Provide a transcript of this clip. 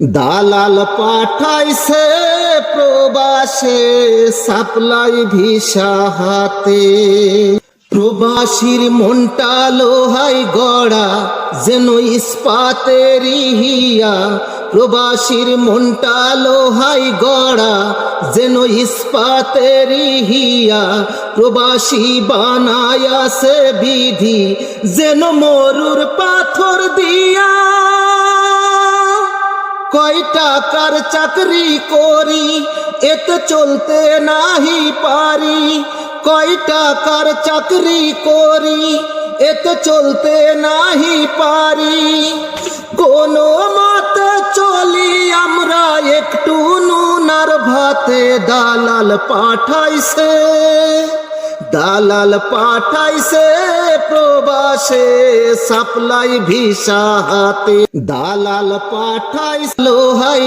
দালাল পাঠাইছে প্রবাসে, সাপ্লাই ভিসা হাতে। প্রবাসীর মনটা লোহাই গড়া, যেন ইস্পাতের হিয়া প্রবাসীর মনটা লোহাই গড়া, যেন ইস্পাতের হিয়া প্রবাসী বানায়াছে বিধি, যেন মরুর পাথর দিয়া কয় টাকার চাকরি করি এতে চলতে নাহি পারি। কয় টাকার চাকরি করি এতে চলতে নাহি পারি। কোনো মতে চলি আমরা একটু নুনার ভাতে, দালাল পাঠাইছে। দালাল পাঠাইছে প্রবাসে সাপ্লাই ভিসা হাতে। দালাল পাঠাইছে লোহাই